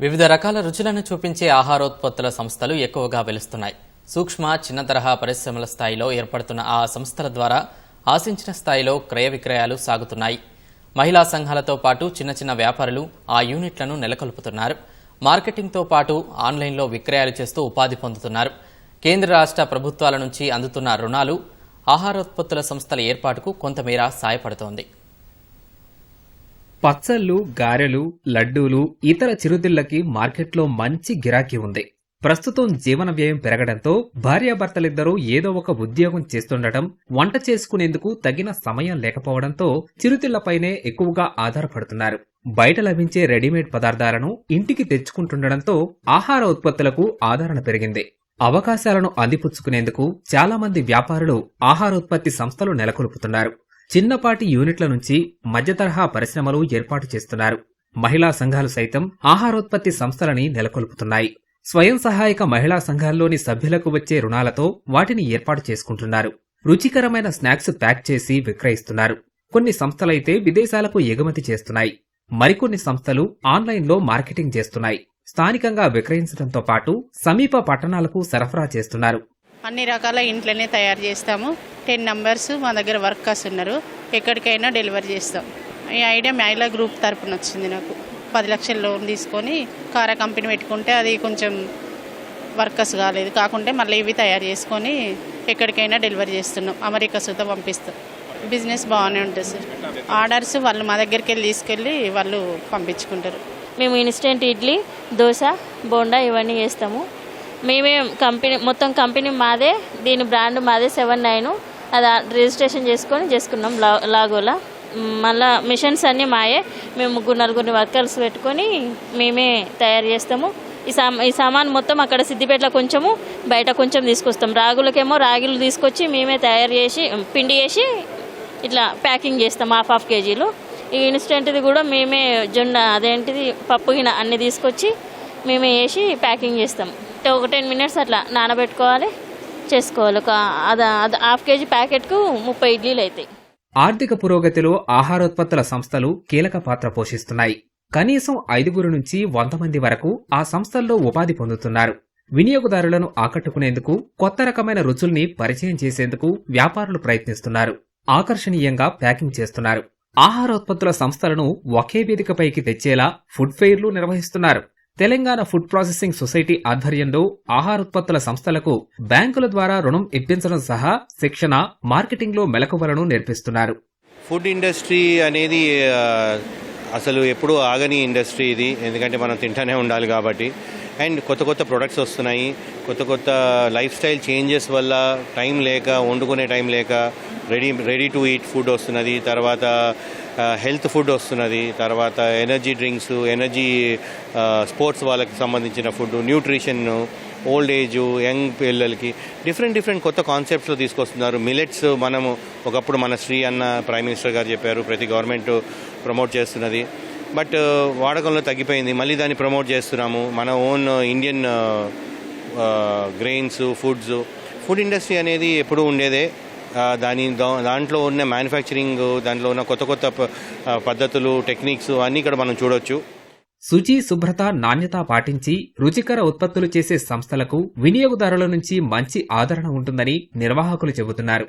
వివిధ రకాల రుచులను చూపించే ఆహారోత్పత్తుల సంస్థలు ఎక్కువగా వెలుస్తున్నాయి. సూక్ష్మ చిన్న తరహా పరిశ్రమల స్థాయిలో ఏర్పడుతున్న ఆ సంస్థల ద్వారా ఆశించిన స్థాయిలో క్రయ విక్రయాలు సాగుతున్నాయి. మహిళా సంఘాలతో పాటు చిన్న చిన్న వ్యాపారులు ఆ యూనిట్లను నెలకొల్పుతున్నారు. మార్కెటింగ్తో పాటు ఆన్లైన్లో విక్రయాలు చేస్తూ ఉపాధి పొందుతున్నారు. కేంద్ర రాష్ట్ర ప్రభుత్వాల నుంచి అందుతున్న రుణాలు ఆహారోత్పత్తుల సంస్థల ఏర్పాటుకు కొంతమేర సాయపడుతోంది. పచ్చళ్ళు గారెలు లడ్డూలు ఇతర చిరుతిళ్ళకి మార్కెట్లో మంచి గిరాకీ ఉంది. ప్రస్తుతం జీవన వ్యయం పెరగడంతో భార్యాభర్తలిద్దరూ ఏదో ఒక ఉద్యోగం చేస్తుండటం వంట చేసుకునేందుకు తగిన సమయం లేకపోవడంతో చిరుతిళ్ళపైనే ఎక్కువగా ఆధారపడుతున్నారు. బయట లభించే రెడీమేడ్ పదార్థాలను ఇంటికి తెచ్చుకుంటుండటంతో ఆహార ఉత్పత్తులకు ఆదరణ పెరిగింది. అవకాశాలను అందిపుచ్చుకునేందుకు చాలామంది వ్యాపారులు ఆహారోత్పత్తి సంస్థలు నెలకొల్పుతున్నారు. చిన్నపాటి యూనిట్ల నుంచి మధ్యతరహా పరిశ్రమలు ఏర్పాటు చేస్తున్నారు. మహిళా సంఘాలు సైతం ఆహారోత్పత్తి సంస్థలని నెలకొల్పుతున్నాయి. స్వయం సహాయక మహిళా సంఘాల్లోని సభ్యులకు వచ్చే రుణాలతో వాటిని ఏర్పాటు చేసుకుంటున్నారు. రుచికరమైన స్నాక్స్ ప్యాక్ చేసి విక్రయిస్తున్నారు. కొన్ని సంస్థలైతే విదేశాలకు ఎగుమతి చేస్తున్నాయి. మరికొన్ని సంస్థలు ఆన్లైన్లో మార్కెటింగ్ చేస్తున్నాయి. స్థానికంగా విక్రయించడంతో పాటు సమీప పట్టణాలకు సరఫరా చేస్తున్నారు. అన్ని రకాల ఇంట్లోనే తయారు చేస్తాము. టెన్ నంబర్స్ మా దగ్గర వర్కర్స్ ఉన్నారు. ఎక్కడికైనా డెలివరీ చేస్తాం. ఈ ఐడియా మ్యాయిలా గ్రూప్ తరపున వచ్చింది నాకు. పది లక్షల లోన్ తీసుకొని కార కంపెనీ పెట్టుకుంటే అది కొంచెం వర్కర్స్ కాలేదు. కాకుంటే మళ్ళీ ఇవి తయారు చేసుకొని ఎక్కడికైనా డెలివరీ చేస్తున్నాం. అమెరికా సుత పంపిస్తాం. బిజినెస్ బాగానే ఉంటుంది సార్. ఆర్డర్స్ వాళ్ళు మా దగ్గరికి వెళ్ళి తీసుకెళ్ళి వాళ్ళు పంపించుకుంటారు. మేము ఇన్స్టెంట్ ఇడ్లీ దోశ బోండా ఇవన్నీ చేస్తాము. మేమే కంపెనీ మొత్తం కంపెనీ మాదే దీని బ్రాండ్ మాదే సెవెన్ నైన్. అది రిజిస్ట్రేషన్ చేసుకొని చేసుకున్నాం లా లాగోలా. మళ్ళా మిషన్స్ అన్నీ మాయే. మేము ముగ్గురు నలుగురిని వర్కర్స్ పెట్టుకొని మేమే తయారు చేస్తాము. ఈ సా ఈ సామాన్ మొత్తం అక్కడ సిద్దిపేటలో కొంచెము బయట కొంచెం తీసుకొస్తాం. రాగులకేమో రాగులు తీసుకొచ్చి మేమే తయారు చేసి పిండి చేసి ఇట్లా ప్యాకింగ్ చేస్తాం హాఫ్ హాఫ్ కేజీలు. ఈ ఇన్స్టెంట్ది కూడా మేమే జొన్న అదేంటిది పప్పు గిన అన్ని తీసుకొచ్చి మేమే వేసి ప్యాకింగ్ చేస్తాం. ఒక టెన్ మినిట్స్ అట్లా నానబెట్టుకోవాలి. చేసుకోవాలి. ఒక అది హాఫ్ కేజీ ప్యాకెట్కు ముప్పై ఇడ్లీలు అవుతాయి ఆర్థిక పురోగతిలో ఆహారోత్పత్తుల సంస్థలు కీలక పాత్ర పోషిస్తున్నాయి. కనీసం ఐదుగురు నుంచి వంద మంది వరకు ఆ సంస్థల్లో ఉపాధి పొందుతున్నారు. వినియోగదారులను ఆకట్టుకునేందుకు కొత్త రకమైన రుచుల్ని పరిచయం చేసేందుకు వ్యాపారులు ప్రయత్నిస్తున్నారు. ఆకర్షణీయంగా ప్యాకింగ్ చేస్తున్నారు. ఆహారోత్పత్తుల సంస్థలను ఒకే వేదికపైకి తెచ్చేలా ఫుడ్ ఫెయిర్లు నిర్వహిస్తున్నారు. తెలంగాణ ఫుడ్ ప్రాసెసింగ్ సొసైటీ ఆధ్వర్యంలో ఆహారోత్పత్తుల సంస్థలకు బ్యాంకుల ద్వారా రుణం ఇప్పించడం సహా శిక్షణ మార్కెటింగ్లో మెలకువలను నేర్పిస్తున్నారు. ఫుడ్ ఇండస్ట్రీ అనేది అసలు ఎప్పుడూ ఆగని ఇండస్ట్రీ ఇది. ఎందుకంటే మనం తింటానే ఉండాలి కాబట్టి. అండ్ కొత్త కొత్త ప్రొడక్ట్స్ వస్తున్నాయి. కొత్త కొత్త లైఫ్ స్టైల్ చేంజెస్ వల్ల టైం లేక వండుకునే టైం లేక ready ready to eat food వస్తున్నది. తర్వాత హెల్త్ ఫుడ్ వస్తున్నది తర్వాత ఎనర్జీ డ్రింక్స్ ఎనర్జీ స్పోర్ట్స్ వాళ్ళకి సంబంధించిన food nutrition old age young పిల్లలకి డిఫరెంట్ డిఫరెంట్ కొత్త కాన్సెప్ట్స్లో తీసుకొస్తున్నారు. మిలెట్స్ మనము ఒకప్పుడు మన శ్రీ అన్న ప్రైమ్ మినిస్టర్ గారు చెప్పారు ప్రతి గవర్నమెంట్ ప్రమోట్ చేస్తున్నది. బట్ వాడకంలో తగ్గిపోయింది. మళ్ళీ దాన్ని ప్రమోట్ చేస్తున్నాము. మన own Indian grains foods food industry అనేది ఎప్పుడూ ఉండేదే. దాని దాంట్లో ఉన్న మ్యానుఫ్యాక్చరింగ్ దాంట్లో ఉన్న కొత్త కొత్త ప- పద్ధతులు టెక్నిక్స్ అన్నీ ఇక్కడ మనం చూడొచ్చు. శుచి శుభ్రత నాణ్యత పాటించి రుచికర ఉత్పత్తులు చేసే సంస్థలకు వినియోగదారుల నుంచి మంచి ఆదరణ ఉంటుందని నిర్వాహకులు చెబుతున్నారు.